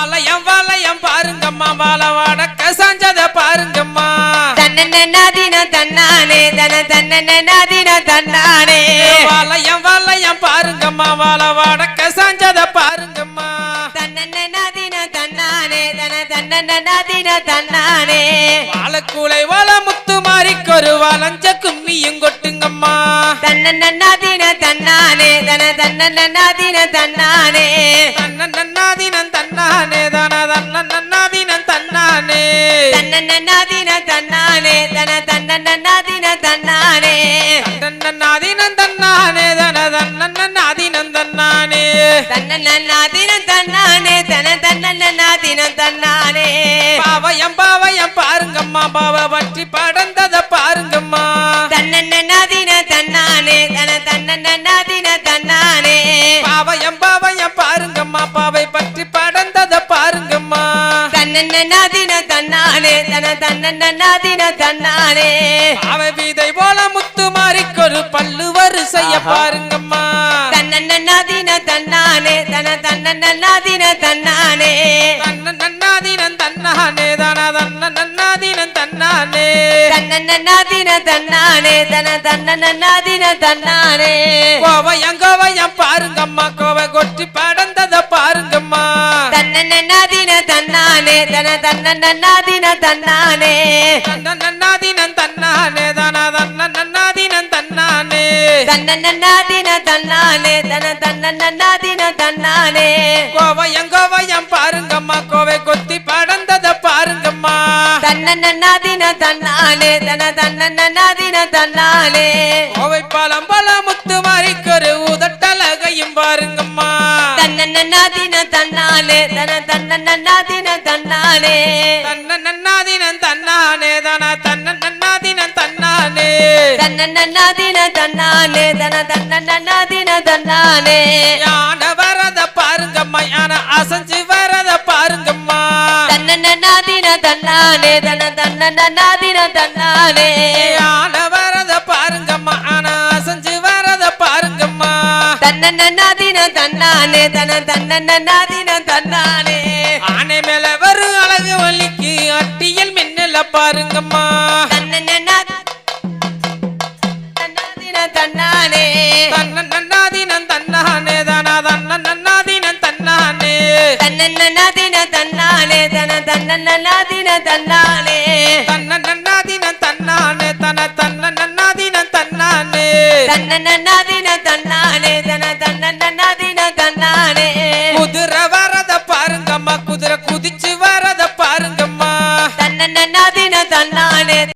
வாழையம் வாழையம் பாருங்கம்மா வாழ வடக்க சாஞ்சத பாருங்கம்மா. தன்னன்னாதின தன்னானே தன தன்னன்னாதின தன்னானே. வாழையம் வாழையம் பாருங்கம்மா வாழ வடக்க சாஞ்சத பாருங்கம்மா. தன்னன்னாதின தன்னானே தன தன்னன்னாதின தன்னானே. வாழக்கூலை வாழ முத்து மாறிக்கொரு வாழஞ்ச கும்மியும் கொட்டுங்கம்மா. தன்னன்னாதின தன்னானே தன தன்னன்னாதின தன்னானே. தன்னன்னாதினம் தன்னானே பாவயம் பாவயம் பாருங்கம்மா பாவ பற்றி படந்தத பாருங்கம்மா. தன்னன்னாதின தன்னானே தன தன்னன்னாதின தன்னானே பாவயம் பாவயம் பாருங்கம்மா பாவை பற்றி படந்தத பாருங்கம்மா. தன்னன்னாதின தன்னானே தன தன்னன்னாதின தன்னானே பாவை வீதை போல முத்து மாறிக்கொரு பல்லு வரிசைய பாருங்கம்மா. தன்னன்னாதின தன்னானே தன தன்னன்னாதின தன்னானே தன்னன்னாதினம் தன்னானே தன தன்னன்னாதினம் தன்னானே தன்னன்னாதின தன்னானே தன தன்னன்னாதின தன்னானே கோவயம் கோவயம் பாருங்கம்மா கோவை கொட்டி படந்தத பாருங்கம்மா. தன்னன்னாதின தன்னானே தன தன்னன்னாதின தன்னானே. தன்னன்னாதினம் தன்னானே தன தன்னன்னாதினம் தன்னானே. தன்னன்னாதின தன்னானே தன தன்னன்னாதின தன்னானே. கோவயம் கோவயம் பாருங்கம்மா கோவை கொத்தி படந்தத பாருங்கம்மா. தன்னன்னாதின தன்னானே தன தன்னன்னாதின தன்னானே. கோவை பழம் பல முத்து மாறிக்கொரு உதட்டழகையும் பாருங்கம்மா. தன்னன்னாதின தன்னானே தன தன்னன்னாதின தன்னானே. தன்னன்னாதினம் தன்னானே தன தன்னன்னாதினம் தன்னானே. தன்னன்னாதின தன்னானே தன தன்னன்னாதின தன்னானே. யான வரத பாருங்கம்மா யான அசைஞ்சு வரத பாருங்கம்மா. தன்னன்னாதின தன்னானே தன தன்னன்னாதின தன்னானே. யான வரத பாருங்கம்மா யான அசைஞ்சு வரத பாருங்கம்மா. தன்னன்னாதின தன்னானே தன தன்னன்னாதின தன்னானே மின்னல பாருங்கம்மா. தன்னானே. தன்னன்னாதினம் தன்னானே தன தன்னன்னாதினம் தன்னானே. தன்னன்னாதின தன்னானே தன தன்னன்னாதின தன்னானே. தன்னன்னாதினம் தன்னானே தன தன்னன்னாதினம் தன்னானே. தன்னன்னாதின தன்னானே தன தன்னன்னாதின தன்னானே.